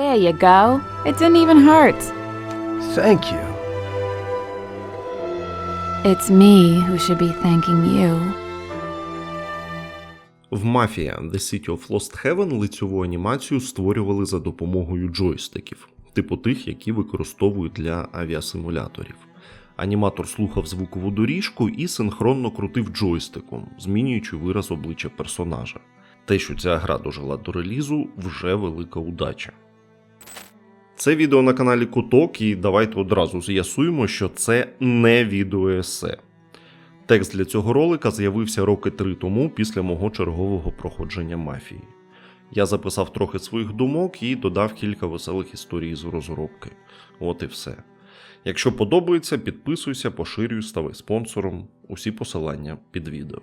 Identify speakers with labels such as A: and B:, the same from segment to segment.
A: There you go. It didn't even hurt.
B: Thank you.
A: It's me who should be thanking you.
C: В Mafia The City of Lost Heaven лицьову анімацію створювали за допомогою джойстиків, типу тих, які використовують для авіасимуляторів. Аніматор слухав звукову доріжку і синхронно крутив джойстиком, змінюючи вираз обличчя персонажа. Те, що ця гра дожила до релізу, вже велика удача. Це відео на каналі Куток, і давайте одразу з'ясуємо, що це не відеоесе. Текст для цього ролика з'явився роки три тому після мого чергового проходження мафії. Я записав трохи своїх думок і додав кілька веселих історій з розробки. От і все. Якщо подобається, підписуйся, поширюй, ставай спонсором. Усі посилання під відео.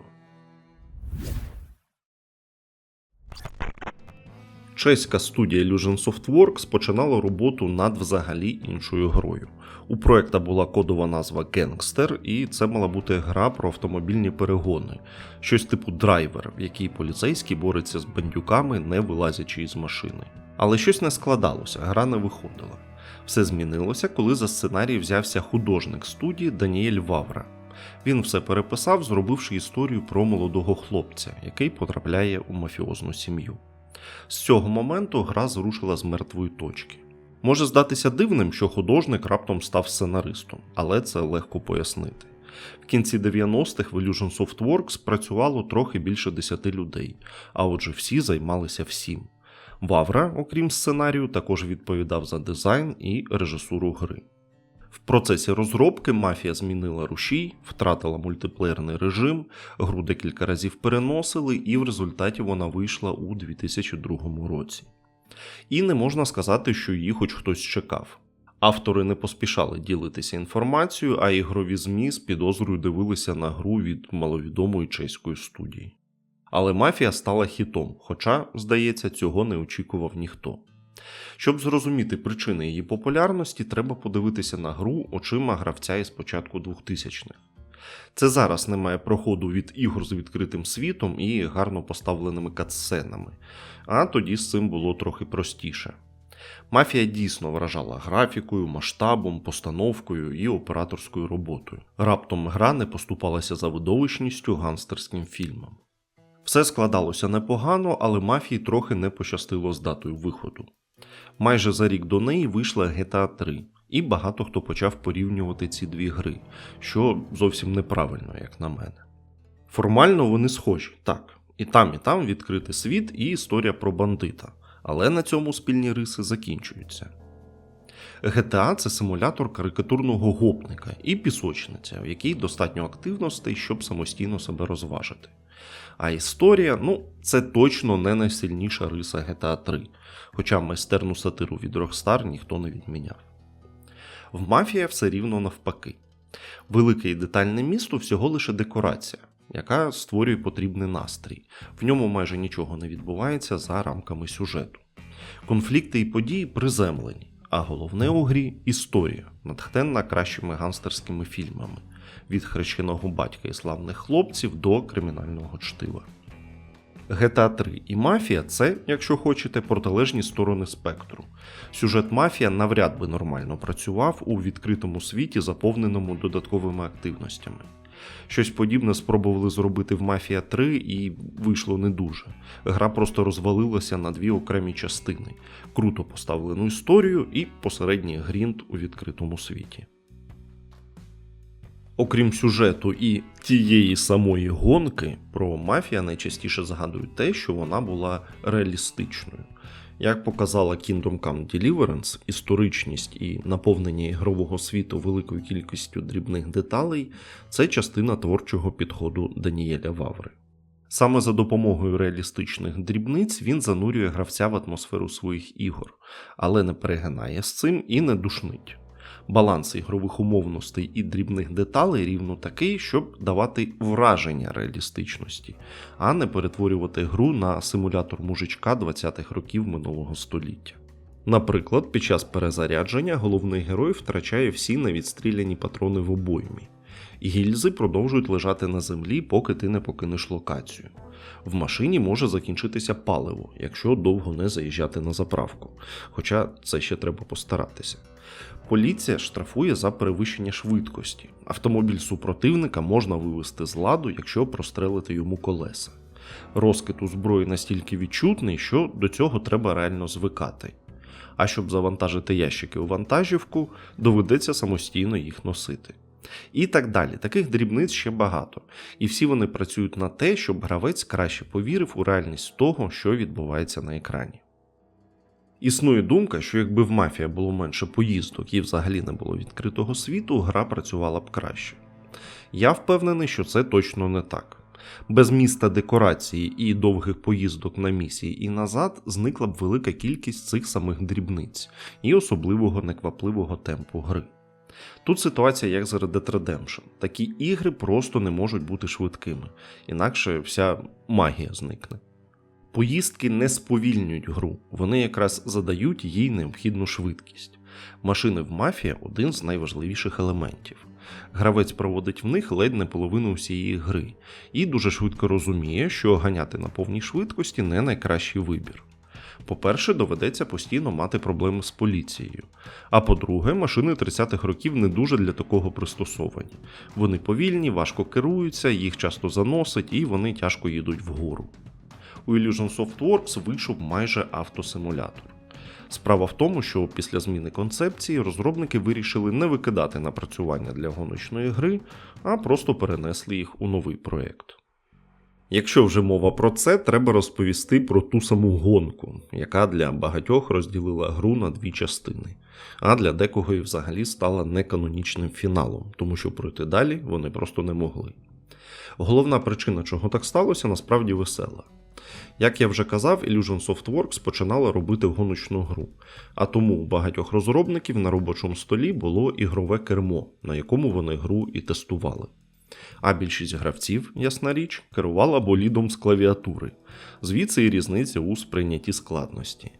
C: Чеська студія Illusion Softworks починала роботу над взагалі іншою грою. У проекта була кодова назва Gangster, і це мала бути гра про автомобільні перегони, щось типу драйвер, в якій поліцейський бореться з бандюками, не вилазячи із машини. Але щось не складалося, гра не виходила. Все змінилося, коли за сценарій взявся художник студії Даніель Вавра. Він все переписав, зробивши історію про молодого хлопця, який потрапляє у мафіозну сім'ю. З цього моменту гра зрушила з мертвої точки. Може здатися дивним, що художник раптом став сценаристом, але це легко пояснити. В кінці 90-х в Illusion Softworks працювало трохи більше 10 людей, а отже, всі займалися всім. Вавра, окрім сценарію, також відповідав за дизайн і режисуру гри. В процесі розробки мафія змінила рушій, втратила мультиплеєрний режим, гру декілька разів переносили, і в результаті вона вийшла у 2002 році. І не можна сказати, що її хоч хтось чекав. Автори не поспішали ділитися інформацією, а ігрові ЗМІ з підозрою дивилися на гру від маловідомої чеської студії. Але мафія стала хітом, хоча, здається, цього не очікував ніхто. Щоб зрозуміти причини її популярності, треба подивитися на гру очима гравця із початку 2000-х. Це зараз немає проходу від ігор з відкритим світом і гарно поставленими катсценами, а тоді з цим було трохи простіше. Мафія дійсно вражала графікою, масштабом, постановкою і операторською роботою. Раптом гра не поступалася за видовищністю ганстерським фільмам. Все складалося непогано, але мафії трохи не пощастило з датою виходу. Майже за рік до неї вийшла GTA 3, і багато хто почав порівнювати ці дві гри, що зовсім неправильно, як на мене. Формально вони схожі, так, і там, і там відкритий світ і історія про бандита, але на цьому спільні риси закінчуються. GTA це симулятор карикатурного гопника і пісочниця, в якій достатньо активностей, щоб самостійно себе розважити. А історія, ну, це точно не найсильніша риса GTA 3, хоча майстерну сатиру від Rockstar ніхто не відміняв. В мафія все рівно навпаки. Велике і детальне місто всього лише декорація, яка створює потрібний настрій. В ньому майже нічого не відбувається за рамками сюжету. Конфлікти і події приземлені, а головне у грі історія, натхненна кращими ганстерськими фільмами від хрещеного батька і славних хлопців до кримінального чтива. GTA 3 і Мафія це, якщо хочете, протилежні сторони спектру. Сюжет Мафія навряд би нормально працював у відкритому світі, заповненому додатковими активностями. Щось подібне спробували зробити в Мафія 3 і вийшло не дуже. Гра просто розвалилася на дві окремі частини: круто поставлену історію і посередній грінт у відкритому світі. Окрім сюжету і тієї самої гонки, про мафія найчастіше згадують те, що вона була реалістичною. Як показала Kingdom Come Deliverance, історичність і наповнення ігрового світу великою кількістю дрібних деталей це частина творчого підходу Даніеля Ваври. Саме за допомогою реалістичних дрібниць він занурює гравця в атмосферу своїх ігор, але не перегинає з цим і не душнить баланс ігрових умовностей і дрібних деталей рівно такий, щоб давати враження реалістичності, а не перетворювати гру на симулятор мужичка 20-х років минулого століття. Наприклад, під час перезарядження головний герой втрачає всі невідстріляні патрони в обоймі. Гільзи продовжують лежати на землі, поки ти не покинеш локацію. В машині може закінчитися паливо, якщо довго не заїжджати на заправку, хоча це ще треба постаратися. Поліція штрафує за перевищення швидкості. Автомобіль супротивника можна вивести з ладу, якщо прострелити йому колеса. Розкид у зброї настільки відчутний, що до цього треба реально звикати. А щоб завантажити ящики у вантажівку, доведеться самостійно їх носити. І так далі. Таких дрібниць ще багато. І всі вони працюють на те, щоб гравець краще повірив у реальність того, що відбувається на екрані. Існує думка, що якби в мафія було менше поїздок і взагалі не було відкритого світу, гра працювала б краще. Я впевнений, що це точно не так. Без міста декорації і довгих поїздок на місії і назад зникла б велика кількість цих самих дрібниць і особливого неквапливого темпу гри. Тут ситуація як з Red Dead Redemption. Такі ігри просто не можуть бути швидкими, інакше вся магія зникне. Поїздки не сповільнюють гру, вони якраз задають їй необхідну швидкість. Машини в мафія один з найважливіших елементів. Гравець проводить в них ледь не половину всієї гри і дуже швидко розуміє, що ганяти на повній швидкості не найкращий вибір. По-перше, доведеться постійно мати проблеми з поліцією. А по-друге, машини 30-х років не дуже для такого пристосовані. Вони повільні, важко керуються, їх часто заносить і вони тяжко їдуть вгору. У Illusion Softworks вийшов майже автосимулятор. Справа в тому, що після зміни концепції розробники вирішили не викидати напрацювання для гоночної гри, а просто перенесли їх у новий проєкт. Якщо вже мова про це, треба розповісти про ту саму гонку, яка для багатьох розділила гру на дві частини, а для декого і взагалі стала неканонічним фіналом, тому що пройти далі вони просто не могли. Головна причина, чого так сталося, насправді весела. Як я вже казав, Illusion Softworks починала робити гоночну гру, а тому у багатьох розробників на робочому столі було ігрове кермо, на якому вони гру і тестували. А більшість гравців, ясна річ, керувала болідом з клавіатури, звідси і різниця у сприйнятті складності.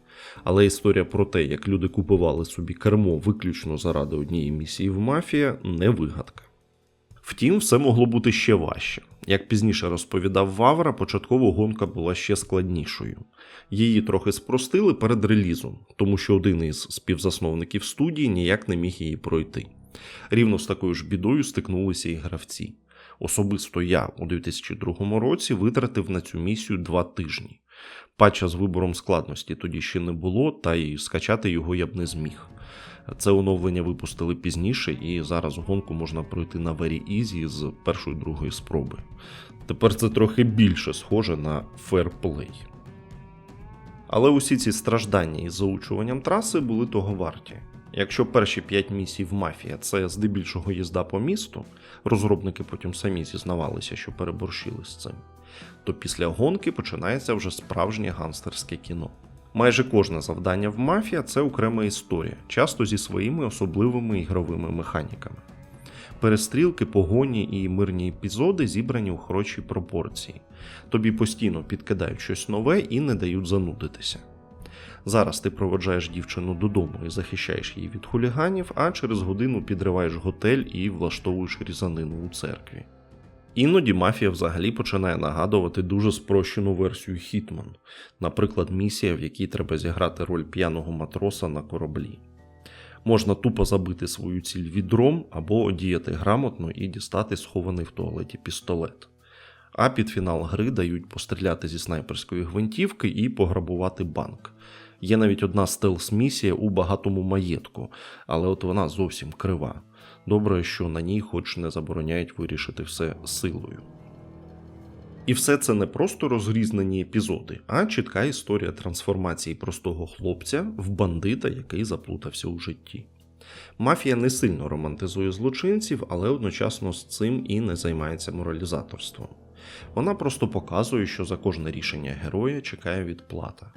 C: Але історія про те, як люди купували собі кермо виключно заради однієї місії в мафія, не вигадка. Втім, все могло бути ще важче. Як пізніше розповідав Вавра, початково гонка була ще складнішою. Її трохи спростили перед релізом, тому що один із співзасновників студії ніяк не міг її пройти. Рівно з такою ж бідою стикнулися і гравці. Особисто я у 2002 році витратив на цю місію два тижні. Патча з вибором складності тоді ще не було, та й скачати його я б не зміг. Це оновлення випустили пізніше, і зараз гонку можна пройти на Very Easy з першої другої спроби. Тепер це трохи більше схоже на Play. Але усі ці страждання із заучуванням траси були того варті. Якщо перші 5 місій в мафія це здебільшого їзда по місту, розробники потім самі зізнавалися, що переборщили з цим, то після гонки починається вже справжнє ганстерське кіно. Майже кожне завдання в мафія це окрема історія, часто зі своїми особливими ігровими механіками. Перестрілки, погоні і мирні епізоди зібрані у хорошій пропорції. Тобі постійно підкидають щось нове і не дають занудитися. Зараз ти проводжаєш дівчину додому і захищаєш її від хуліганів, а через годину підриваєш готель і влаштовуєш різанину у церкві. Іноді мафія взагалі починає нагадувати дуже спрощену версію Хітман, наприклад, місія, в якій треба зіграти роль п'яного матроса на кораблі. Можна тупо забити свою ціль відром або одіяти грамотно і дістати схований в туалеті пістолет. А під фінал гри дають постріляти зі снайперської гвинтівки і пограбувати банк. Є навіть одна стелс-місія у багатому маєтку, але от вона зовсім крива. Добре, що на ній хоч не забороняють вирішити все силою. І все це не просто розрізнені епізоди, а чітка історія трансформації простого хлопця в бандита, який заплутався у житті. Мафія не сильно романтизує злочинців, але одночасно з цим і не займається моралізаторством. Вона просто показує, що за кожне рішення героя чекає відплата.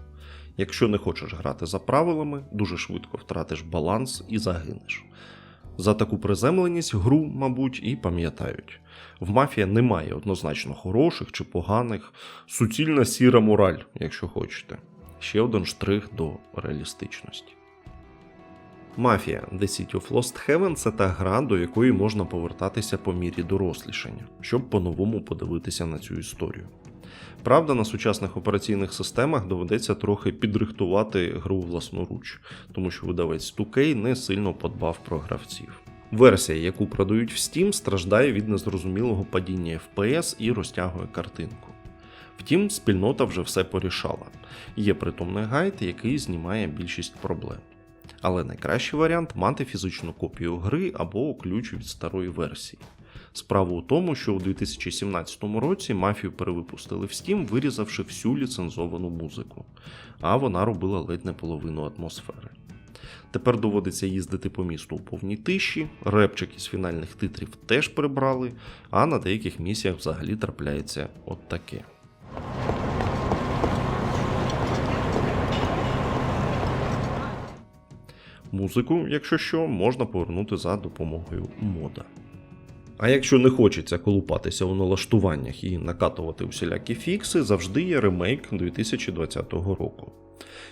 C: Якщо не хочеш грати за правилами, дуже швидко втратиш баланс і загинеш. За таку приземленість гру, мабуть, і пам'ятають. В мафія немає однозначно хороших чи поганих, суцільна сіра мораль, якщо хочете. Ще один штрих до реалістичності. Мафія The City of Lost Heaven це та гра, до якої можна повертатися по мірі дорослішання, щоб по-новому подивитися на цю історію. Правда, на сучасних операційних системах доведеться трохи підрихтувати гру власноруч, тому що видавець 2K не сильно подбав про гравців. Версія, яку продають в Steam, страждає від незрозумілого падіння FPS і розтягує картинку. Втім, спільнота вже все порішала. Є притомний гайд, який знімає більшість проблем. Але найкращий варіант мати фізичну копію гри або ключ від старої версії. Справа у тому, що у 2017 році мафію перевипустили в Steam, вирізавши всю ліцензовану музику, а вона робила ледь не половину атмосфери. Тепер доводиться їздити по місту у повній тиші, репчик із фінальних титрів теж прибрали, а на деяких місіях взагалі трапляється от таке. Музику, якщо що, можна повернути за допомогою мода. А якщо не хочеться колупатися у налаштуваннях і накатувати усілякі фікси, завжди є ремейк 2020 року.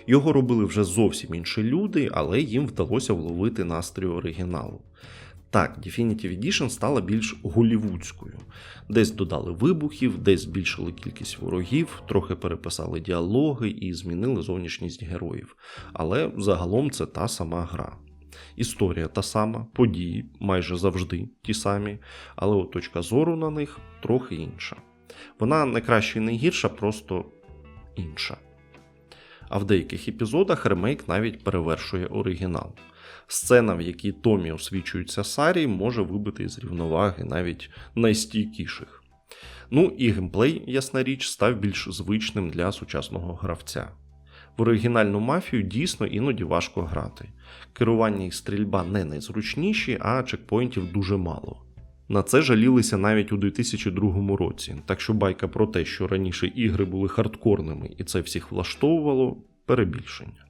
C: Його робили вже зовсім інші люди, але їм вдалося вловити настрій оригіналу. Так, Definitive Edition стала більш голівудською. Десь додали вибухів, десь збільшили кількість ворогів, трохи переписали діалоги і змінили зовнішність героїв. Але загалом це та сама гра. Історія та сама, події майже завжди ті самі, але от точка зору на них трохи інша. Вона не краща і не гірша, просто інша. А в деяких епізодах ремейк навіть перевершує оригінал. Сцена, в якій Томі освічується Сарі, може вибити з рівноваги навіть найстійкіших. Ну і геймплей, ясна річ, став більш звичним для сучасного гравця. В оригінальну мафію дійсно іноді важко грати. Керування і стрільба не найзручніші, а чекпоінтів дуже мало. На це жалілися навіть у 2002 році, так що байка про те, що раніше ігри були хардкорними і це всіх влаштовувало, перебільшення.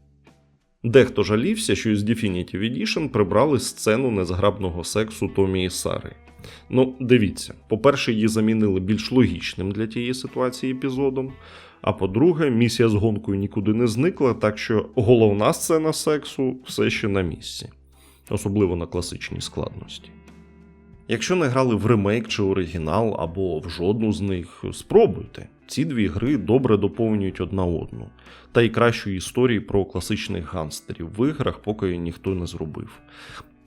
C: Дехто жалівся, що із Definitive Edition прибрали сцену незграбного сексу Томі і Сари. Ну, дивіться, по-перше, її замінили більш логічним для тієї ситуації епізодом. А по-друге, місія з гонкою нікуди не зникла, так що головна сцена сексу все ще на місці, особливо на класичній складності. Якщо не грали в ремейк чи оригінал або в жодну з них, спробуйте. Ці дві гри добре доповнюють одна одну, та й кращої історії про класичних гангстерів в іграх поки ніхто не зробив.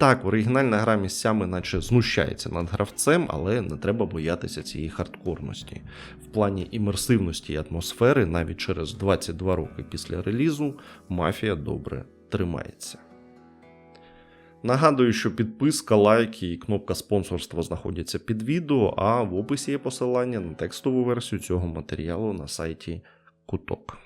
C: Так, оригінальна гра місцями наче знущається над гравцем, але не треба боятися цієї хардкорності. В плані імерсивності і атмосфери, навіть через 22 роки після релізу, мафія добре тримається. Нагадую, що підписка, лайки і кнопка спонсорства знаходяться під відео, а в описі є посилання на текстову версію цього матеріалу на сайті Куток.